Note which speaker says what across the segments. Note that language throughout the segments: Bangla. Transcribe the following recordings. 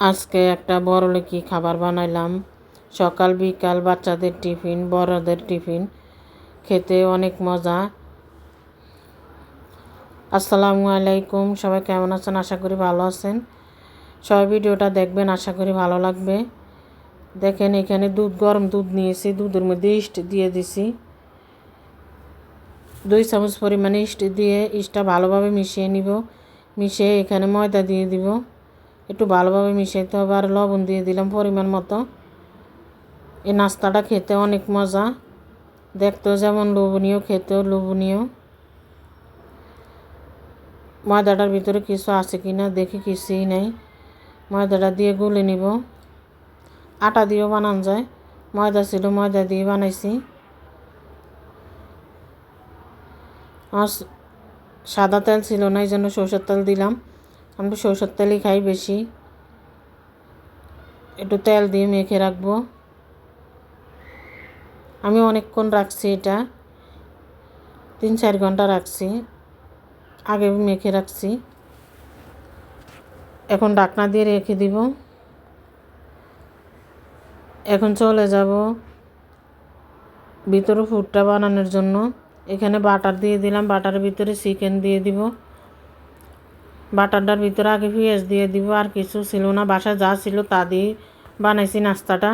Speaker 1: আজকে একটা বড়লোকি খাবার বানাইলাম। সকাল, বিকাল বাচ্চাদের টিফিন, বড়দের টিফিন। খেতে অনেক মজা। আসসালামু আলাইকুম। সবাই কেমন আছেন? আশা করি ভালো আছেন। সবাই ভিডিওটা দেখবেন, আশা করি ভালো লাগবে। দেখেন, এখানে দুধ, গরম দুধ নিয়েছি। দুধের মধ্যে ইস্ট দিয়ে দিছি। দুই চামচ পরিমাণে ইস্ট দিয়ে ইস্টটা ভালোভাবে মিশিয়ে নিব। মিশিয়ে এখানে ময়দা দিয়ে দিব। একটু ভালোভাবে মিশাইতে হবে আর লবণ দিয়ে দিলাম পরিমাণ মতো। এই নাস্তাটা খেতে অনেক মজা। দেখতেও যেমন লোভনীয়, খেতেও লোভনীয়। ময়দাটার ভিতরে কিছু আছে কি না দেখি কিছুই নেই। ময়দাটা দিয়ে গুলে নিব। আটা দিয়েও বানান যায়। ময়দা ছিল, ময়দা দিয়ে বানাইছি। আর সাদা তেল ছিল না, এই জন্য সরষের তেল দিলাম। আমি সরষের তেলই খাই বেশি। একটু তেল দিয়ে মেখে রাখব। আমি অনেকক্ষণ রাখছি এটা। তিন চার ঘণ্টা রাখছি। আগে মেখে রাখছি। এখন ডাকনা দিয়ে রেখে দিব। এখন চলে যাব ভিতরে ফুডটা বানানোর জন্য। এখানে বাটার দিয়ে দিলাম, বাটারের ভিতরে চিকেন দিয়ে দিব। বাটারটার ভিতরে আগে পেঁয়াজ দিয়ে দিব, আর কিছু ছিল না। বাসা যা ছিল তা দিয়ে বানাইছি নাস্তাটা।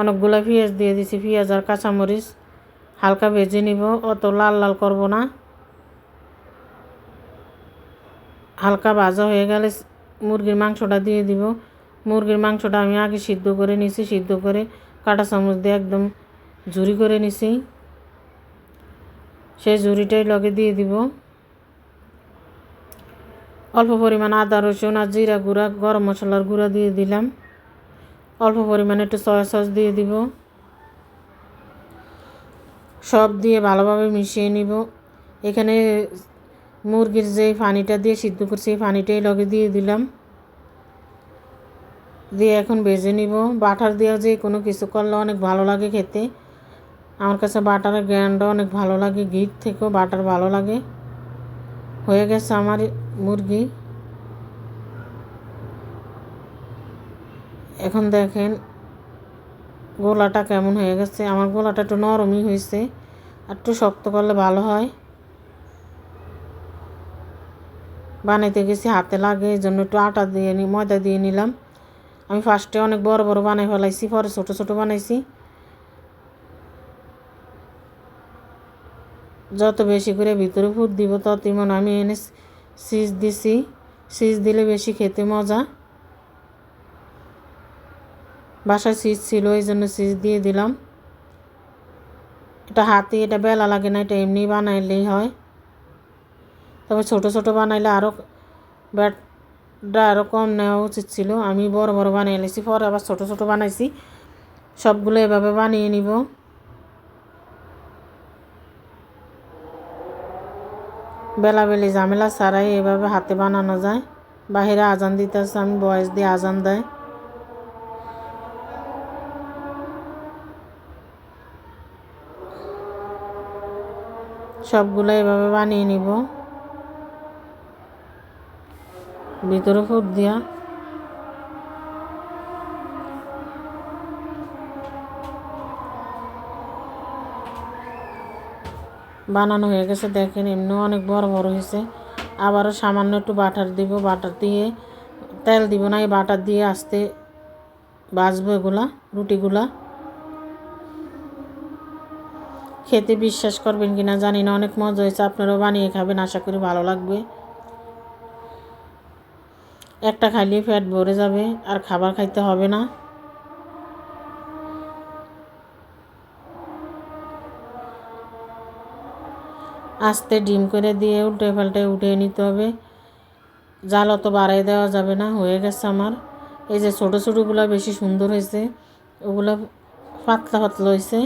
Speaker 1: অনেকগুলো পেঁয়াজ দিয়ে দিছি পেঁয়াজ আর কাঁচামরিচ। হালকা ভেজে নিব, অত লাল লাল করব না। হালকা ভাজা হয়ে গেলে মুরগির মাংসটা দিয়ে দিব। মুরগির মাংসটা আমি আগে সিদ্ধ করে নিছি, সিদ্ধ করে কাটা চামচ দিয়ে একদম ঝুরি করে নিছি। সেই ঝুরিটাই লগে দিয়ে দিব। অল্প পরিমাণ আদা, রসুন আর জিরা গুঁড়া, গরম মশলার গুঁড়া দিয়ে দিলাম। অল্প পরিমাণে একটু সয়া সস দিয়ে দিব। সব দিয়ে ভালোভাবে মিশিয়ে নিব। এখানে মুরগির যে পানিটা দিয়ে, সিদ্ধ করছি এই পানিটাই লগে দিয়ে দিলাম। দিয়ে এখন ভেজে নিব। বাটার দেওয়া যে কোনো কিছু করলে অনেক ভালো লাগে খেতে। আমার কাছে বাটারের গ্যান্ডও অনেক ভালো লাগে, ঘির থেকেও বাটার ভালো লাগে। হয়ে গেছে আমার মুরগি। এখন দেখেন গোলাটা কেমন হয়ে গেছে। আমার গোলাটা একটু নরমই হয়েছে একটু শক্ত করলে ভালো হয়। বানাইতে গেছি হাতে লাগে, এই জন্য একটু আটা দিয়ে নি, ময়দা দিয়ে নিলাম। আমি ফার্স্টে অনেক বড় বড় বানাই ফেলাইছি, পরে ছোটো ছোটো বানাইছি। যত বেশি করে ভিতরে ফুট দিব, ততই মনে আমি এনে সিজ দিছি, সিজ দিলে বেশি খেতে মজা। বাসায় সিজ ছিল এই জন্য সিজ দিয়ে দিলাম। এটা হাতে, এটা বেলা লাগে না, এটা এমনি বানাইলেই হয়। তবে ছোট ছোট বানাইলে আরও ব্যাটটা আরও কম নেওয়া উচিত ছিল। আমি বড় বড় বানিয়ে নিয়েছি পরে আবার ছোট ছোট বানাইছি। সবগুলো এভাবে বানিয়ে নিব। বেলাবেলি ঝামেলা ছাড়াই এভাবে হাতে বানানো যায়। বাহিরে আজান দিতেছে আমি বয়স দিয়ে আজান দেয়। সবগুলো এভাবে বানিয়ে নিব। ভিতরে ফুট দিয়া। বানানো হয়ে গেছে, দেখেন এমনিও অনেক বড় বড় হয়েছে। আবারও সামান্য একটু বাটার দিব, বাটার দিয়ে তেল দিব না, এই বাটার দিয়ে আস্তে বাজবো এগুলা, রুটিগুলা। খেতে বিশ্বাস করবেন কি না জানি না, অনেক মজা হয়েছে, আপনারাও বানিয়ে খাবেন, আশা করি ভালো লাগবে। একটা খাইলে ফ্যাট ভরে যাবে, আর খাবার খাইতে হবে না। আস্তে ডিম করে দিয়ে উল্টে পাল্টে উঠিয়ে নিতে হবে। জাল অত বাড়াই দেওয়া যাবে না, হয়ে গেছে আমার। এই যে ছোটো ছোটোগুলো বেশি সুন্দর হয়েছে, ওগুলো পাতলা পাতলা হয়েছে।